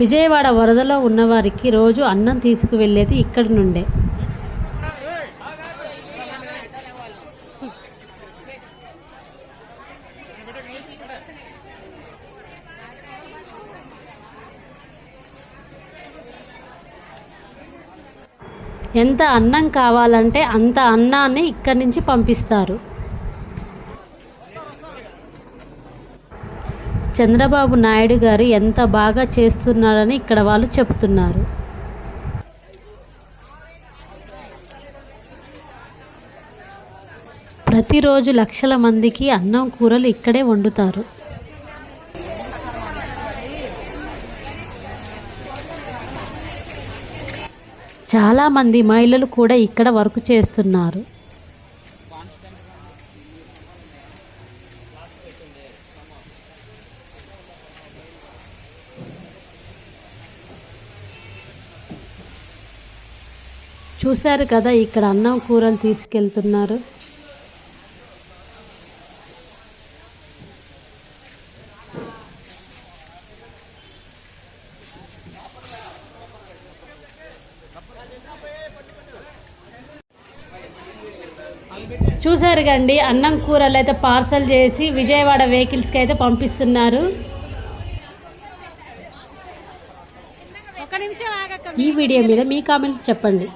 విజయవాడ వరదలో ఉన్నవారికి రోజు అన్నం తీసుకువెళ్ళేది ఇక్కడి నుండే. ఎంత అన్నం కావాలంటే అంత అన్నాన్ని ఇక్కడి నుంచి పంపిస్తారు. చంద్రబాబు నాయుడు గారు ఎంత బాగా చేస్తున్నారని ఇక్కడ వాళ్ళు చెప్తున్నారు. ప్రతిరోజు లక్షల మందికి అన్నం కూరలు ఇక్కడే వండుతారు. చాలామంది మహిళలు కూడా ఇక్కడ వర్క్ చేస్తున్నారు. చూశారు కదా ఇక్కడ అన్నం కూరలు తీసుకెళ్తున్నారు. చూశారు కండి అన్నం కూరలు అయితే పార్సల్ చేసి విజయవాడ వెహికల్స్కి అయితే పంపిస్తున్నారు. ఈ వీడియో మీద మీ కామెంట్ చెప్పండి.